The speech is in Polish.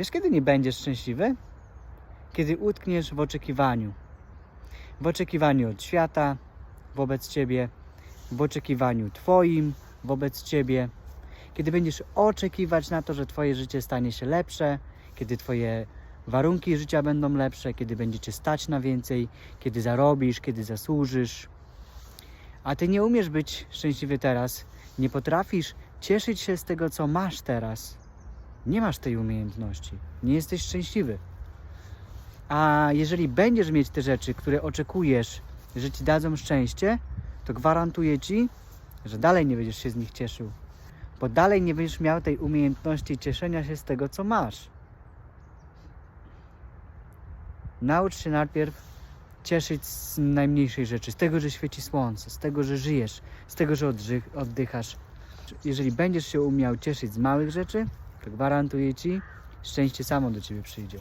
Wiesz, kiedy nie będziesz szczęśliwy? Kiedy utkniesz w oczekiwaniu. W oczekiwaniu od świata wobec ciebie, w oczekiwaniu Twoim wobec ciebie. Kiedy będziesz oczekiwać na to, że Twoje życie stanie się lepsze, kiedy Twoje warunki życia będą lepsze, kiedy będziecie stać na więcej, kiedy zarobisz, kiedy zasłużysz. A Ty nie umiesz być szczęśliwy teraz, nie potrafisz cieszyć się z tego, co masz teraz. Nie masz tej umiejętności, nie jesteś szczęśliwy. A jeżeli będziesz mieć te rzeczy, które oczekujesz, że ci dadzą szczęście, to gwarantuję ci, że dalej nie będziesz się z nich cieszył, bo dalej nie będziesz miał tej umiejętności cieszenia się z tego, co masz. Naucz się najpierw cieszyć z najmniejszej rzeczy, z tego, że świeci słońce, z tego, że żyjesz, z tego, że oddychasz. Jeżeli będziesz się umiał cieszyć z małych rzeczy, gwarantuję ci, szczęście samo do ciebie przyjdzie.